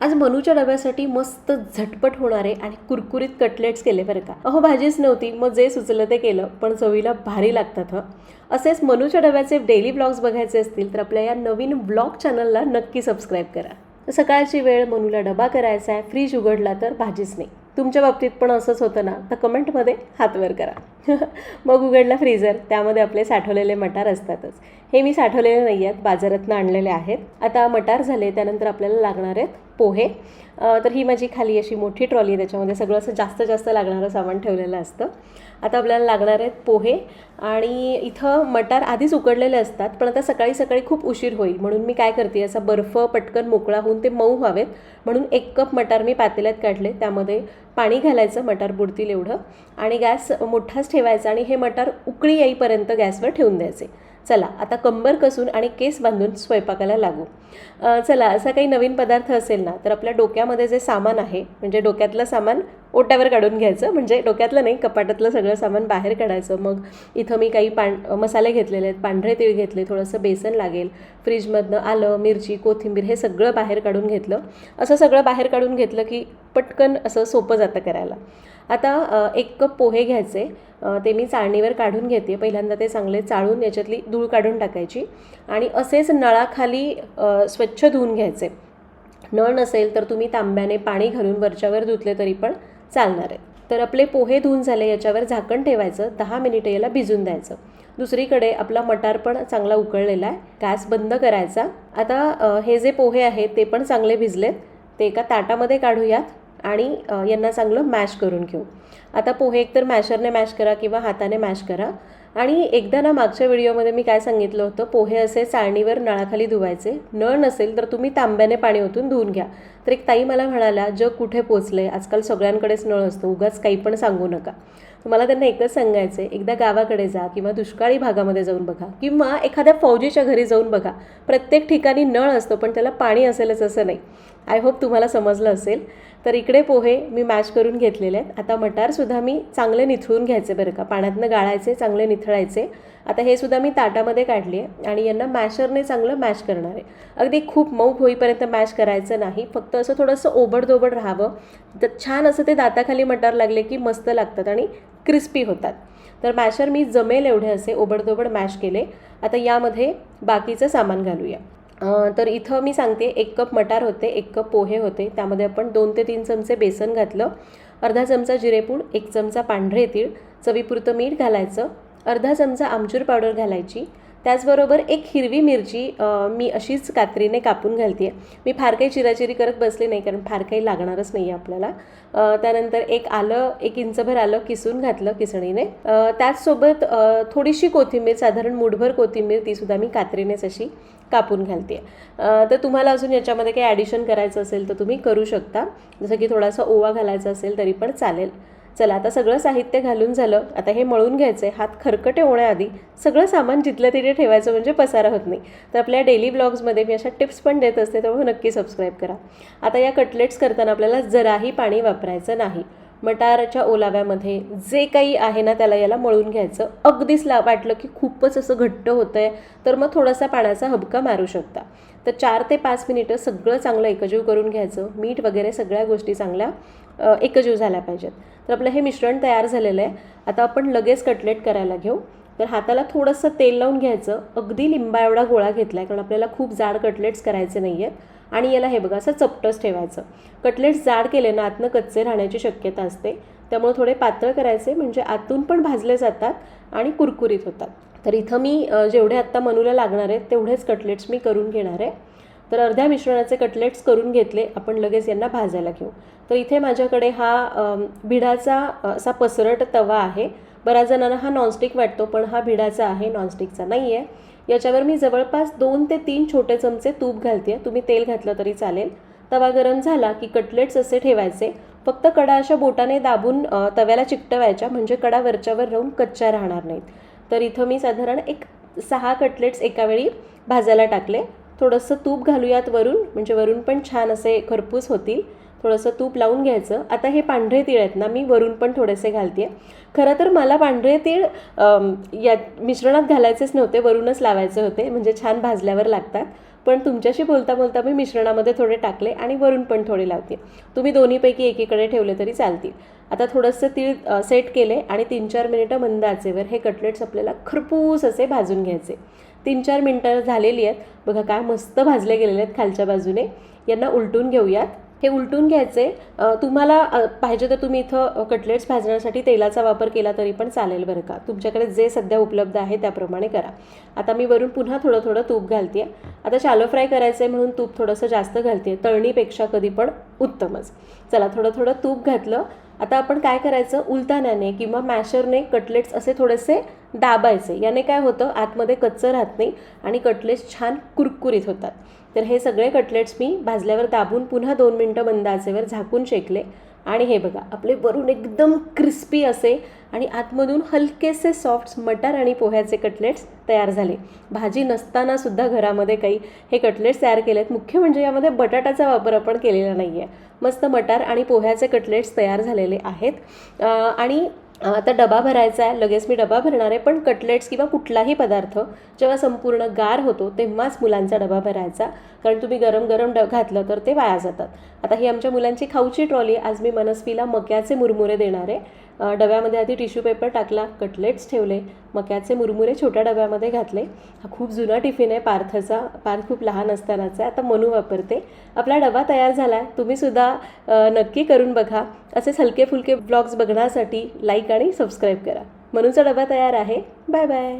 आज मनूच्या डब्यासाठी मस्त झटपट होणारे आणि कुरकुरीत कटलेट्स केले बरं का. अहो भाजीच नव्हती मग जे सुचलं ते केलं पण चवीला भारी लागतात हं. असेच मनूच्या डब्याचे डेली ब्लॉग्स बघायचे असतील तर आपल्या या नवीन ब्लॉग चॅनलला नक्की सबस्क्राईब करा. सकाळची वेळ मनूला डबा करायचा आहे फ्रीज उघडला तर भाजीच नाही. तुमच्या बाबतीत पण असंच होतं ना? तर कमेंटमध्ये हातवर करा. मग उघडला फ्रीजर त्यामध्ये आपले साठवलेले मटार असतातच. हे मी साठवलेले नाही आहेत बाजारातनं आणलेले आहेत. आता मटार झाले त्यानंतर आपल्याला लागणार आहेत पोहे. तर ही माझी खाली अशी मोठी ट्रॉली आहे त्याच्यामध्ये सगळं असं जास्त जास्त लागणारं सामान ठेवलेलं असतं. आता आपल्याला लागणार आहेत पोहे आणि इथं मटार आधीच उकडलेले असतात पण आता सकाळी सकाळी खूप उशीर होईल. म्हणून मी काय करते असा बर्फ पटकन मोकळा होऊन ते मऊ व्हावेत. म्हणून एक कप मटार मी पातेल्यात काढले त्यामध्ये पाणी घालायचं मटार बुडतील एवढं. आणि गॅस मोठाच ठेवायचा आणि हे मटार उकळी येईपर्यंत गॅसवर ठेवून द्यायचे. चला आता कंबर कसून आणि केस बांधून स्वयंपाकाला लागू. चला असा काही नवीन पदार्थ असेल ना तर आपल्या डोक्यामध्ये जे सामान आहे म्हणजे डोक्यातलं सामान ओट्यावर काढून घ्यायचं. म्हणजे डोक्यातलं नाही कपाटातलं सगळं सामान बाहेर काढायचं. मग इथं मी काही पां मसाले घेतलेले आहेत. पांढरे तीळ घेतले थोडंसं बेसन लागेल. फ्रीजमधनं आलं मिरची कोथिंबीर हे सगळं बाहेर काढून घेतलं. असं सगळं बाहेर काढून घेतलं की पटकन असं सोपं जातं करायला. आता एक कप पोहे घ्यायचे. ते मी चाळणीवर काढून घेते. पहिल्यांदा ते चांगले चाळून याच्यातली धूळ काढून टाकायची. आणि असेच नळाखाली स्वच्छ धुवून घ्यायचे. नळ नसेल तर तुम्ही तांब्याने पाणी घालून वरच्यावर धुतले तरी पण चालणार आहे. तर आपले पोहे धुवून झाले याच्यावर झाकण ठेवायचं दहा मिनिटं याला भिजून द्यायचं. दुसरीकडे आपला मटार पण चांगला उकळलेला आहे. गॅस बंद करायचा. आता हे जे पोहे आहेत ते पण चांगले भिजलेत. ते एका ताटामध्ये काढूयात आणि यांना चांगलं मॅश करून घेऊ. आता पोहे एकतर मॅशरने मॅश करा किंवा हाताने मॅश करा. आणि एकदा ना मागच्या व्हिडिओमध्ये मी काय सांगितलं होतं पोहे असे चाळणीवर नळाखाली धुवायचे. नळ नसेल तर तुम्ही तांब्याने पाणी ओतून धुवून घ्या. तर एक ताई मला म्हणाल्या जग कुठे पोचले आजकाल सगळ्यांकडेच नळ असतो उगाच काही पण सांगू नका. मला त्यांना एकच सांगायचं आहे एकदा गावाकडे जा किंवा दुष्काळी भागामध्ये जाऊन बघा किंवा एखाद्या फौजीच्या घरी जाऊन बघा. प्रत्येक ठिकाणी नळ असतो पण त्याला पाणी असेलच असं नाही. आय होप तुम्हाला समजलं असेल. तर इकडे पोहे मी मॅश करून घेतलेले आहेत. आता मटारसुद्धा मी चांगले निथळून घ्यायचे बरं का. पाण्यातनं गाळायचे चांगले निथळायचे आता हे सुद्धा मी ताटामध्ये काढले आहे आणि यांना मॅशरने चांगलं मॅश करणार आहे. अगदी खूप मऊ होईपर्यंत मॅश करायचं नाही. फक्त असं थोडंसं ओबडधोबड राहावं. तर छान असं ते दाताखाली मटार लागले की मस्त लागतात आणि क्रिस्पी होतात. तर मॅशर मी जमेल एवढे असे ओबडधोबड मॅश केले. आता यामध्ये बाकीचं सामान घालूया. तर इथं मी सांगते एक कप मटार होते एक कप पोहे होते. त्यामध्ये आपण दोन ते तीन चमचे बेसन घातलं. अर्धा चमचा जिरेपूड एक चमचा पांढरे तीळ चवीपुरतं मीठ घालायचं. अर्धा चमचा आमचूर पावडर घालायची. त्याचबरोबर एक हिरवी मिरची मी अशीच कात्रीने कापून घालते आहे मी फार काही चिराचिरी करत बसले नाही कारण फार काही लागणारच नाही आहे आपल्याला त्यानंतर एक आलं एक इंचभर आलं किसून घातलं किसणीने. त्याचसोबत थोडीशी कोथिंबीर साधारण मुठभर कोथिंबीर तीसुद्धा मी कात्रीनेच अशी कापून घालते तर तुम्हाला अजून याच्यामध्ये काही ॲडिशन करायचं असेल तर तुम्ही करू शकता. जसं की थोडासा ओवा घालायचा असेल तरी पण चालेल. चला आता सगळं साहित्य घालून झालं आता हे मळून घ्यायचं आहे हात खरकटे होण्याआधी सगळं सामान जिथलं तिथे ठेवायचं म्हणजे पसारा होत नाही. तर आपल्या डेली ब्लॉग्समध्ये मी अशा टिप्स पण देत असते त्यामुळे नक्की सबस्क्राईब करा. आता या कटलेट्स करताना आपल्याला जराही पाणी वापरायचं नाही. मटाराच्या ओलाव्यामध्ये जे काही आहे ना त्याला याला मळून घ्यायचं. अगदीच ला वाटलं की खूपच असं घट्ट होतं आहे तर मग थोडासा पाण्याचा हबका मारू शकता. तर चार ते पाच मिनिटं सगळं चांगलं एकजीव करून घ्यायचं. मीठ वगैरे सगळ्या गोष्टी चांगल्या एकजीव झाल्या पाहिजेत. तर आपलं हे मिश्रण तयार झालेलं आहे. आता आपण लगेच कटलेट करायला घेऊ. तर हाताला थोडंसं तेल लावून घ्यायचं. अगदी लिंबा एवढा गोळा घेतला आहे कारण आपल्याला खूप जाड कटलेट्स करायचे नाही आहेत आणि याला हे बघा असं चपटंच ठेवायचं. कटलेट्स जाड केले ना आतनं कच्चे राहण्याची शक्यता असते. त्यामुळे थोडे पातळ करायचे म्हणजे आतून पण भाजले जातात आणि कुरकुरीत होतात. तर इथं मी जेवढे आत्ता मनूला लागणार आहेत तेवढेच कटलेट्स मी करून घेणार आहे. तर अर्ध्या मिश्रणाचे कटलेट्स करून घेतले आपण लगेच यांना भाजायला घेऊ. तर इथे माझ्याकडे हा भिडाचा असा पसरट तवा आहे. बऱ्याच जणांना हा नॉनस्टिक वाटतो पण हा भिडाचा आहे नॉनस्टिकचा नाही आहे याच्यावर मी जवळपास दोन ते तीन छोटे चमचे तूप घालते. तुम्ही तेल घातलं तरी चालेल. तवा गरम झाला की कटलेट्स असे ठेवायचे. फक्त कडा अशा बोटाने दाबून तव्याला चिकटवायच्या म्हणजे कडा वरच्यावर राहून कच्च्या राहणार नाहीत. तर इथं मी साधारण एक सहा कटलेट्स एकावेळी भाजायला टाकले. थोडंसं तूप घालूयात वरून म्हणजे वरून पण छान असे खरपूस होतील. थोडंसं तूप लावून घ्यायचं. आता हे पांढरे तीळ आहेत ना मी वरून पण थोडेसे घालते खरं तर मला पांढरे तीळ या मिश्रणात घालायचेच नव्हते वरूनच लावायचे होते. म्हणजे छान भाजल्यावर लागतात. पण तुमच्याशी बोलता बोलता मी मिश्रणामध्ये थोडे टाकले आणि वरून पण थोडे लावते. तुम्ही दोन्हीपैकी एकीकडे ठेवले तरी चालतील. आता थोडंसं तीळ सेट केले आणि तीन चार मिनिटं मंद आचेवर हे कटलेट्स आपल्याला खरपूस असे भाजून घ्यायचे. तीन चार मिनटं झालेली आहेत. बघा काय मस्त भाजले गेलेले आहेत खालच्या बाजूने. यांना उलटून घेऊयात. हे उलटून घ्यायचे. तुम्हाला पाहिजे तर तुम्ही इथं कटलेट्स भाजण्यासाठी तेलाचा वापर केला तरी पण चालेल बरं का. तुमच्याकडे जे सध्या उपलब्ध आहे त्याप्रमाणे करा. आता मी वरून पुन्हा थोडं थोडं तूप घालते आता शालो फ्राय करायचं आहे म्हणून तूप थोडंसं जास्त घालते तळणीपेक्षा कधी पण उत्तमच. चला थोडं थोडं तूप घातलं. आता आपण काय करायचं? उलताण्याने किंवा मॅशरने कटलेट्स असे थोडेसे दाबायचे. याने काय होतं? आतमध्ये कच्चं राहत नाही आणि कटलेट्स छान कुरकुरीत होतात. तर हे सगळे कटलेट्स मी भाजल्यावर दाबून पुन्हा दोन मिनटं मंद आचेवर झाकून शेकले. आणि हे बघा आपले वरून एकदम क्रिस्पी असे आणि आतमधून हलकेसे सॉफ्ट मटार आणि पोह्याचे कटलेट्स तयार झाले. भाजी नसताना सुद्धा घरामध्ये काही हे कटलेट्स तयार केले आहेत मुख्य म्हणजे यामध्ये बटाट्याचा वापर आपण केलेला नाही आहे मस्त मटार आणि पोह्याचे कटलेट्स तयार झालेले आहेत. आणि आता डबा भरायचा आहे लगेच मी डबा भरणार आहे पण कटलेट्स किंवा कुठलाही पदार्थ जेव्हा संपूर्ण गार होतो तेव्हाच मुलांचा डबा भरायचा. कारण तुम्ही गरम गरम ड घातलं तर ते वाया जातात. आता ही आमच्या मुलांची खाऊची ट्रॉली आज मी मनस्वीला मक्याचे मुरमुरे देणार आहे. डब्यामध्ये आधी टिश्यू पेपर टाकला कटलेट्स ठेवले मक्याचे मुरमुरे छोट्या डब्यामध्ये घातले. हा खूप जुना टिफिन आहे पार्थचा पार्थ खूप लहान असतानाचा आहे. आता मनू वापरते. आपला डबा तयार झाला आहे. तुम्हीसुद्धा नक्की करून बघा. असेच हलके फुलके ब्लॉग्स बघण्यासाठी लाईक आणि सबस्क्राईब करा. मनूचा डबा तयार आहे. Bye bye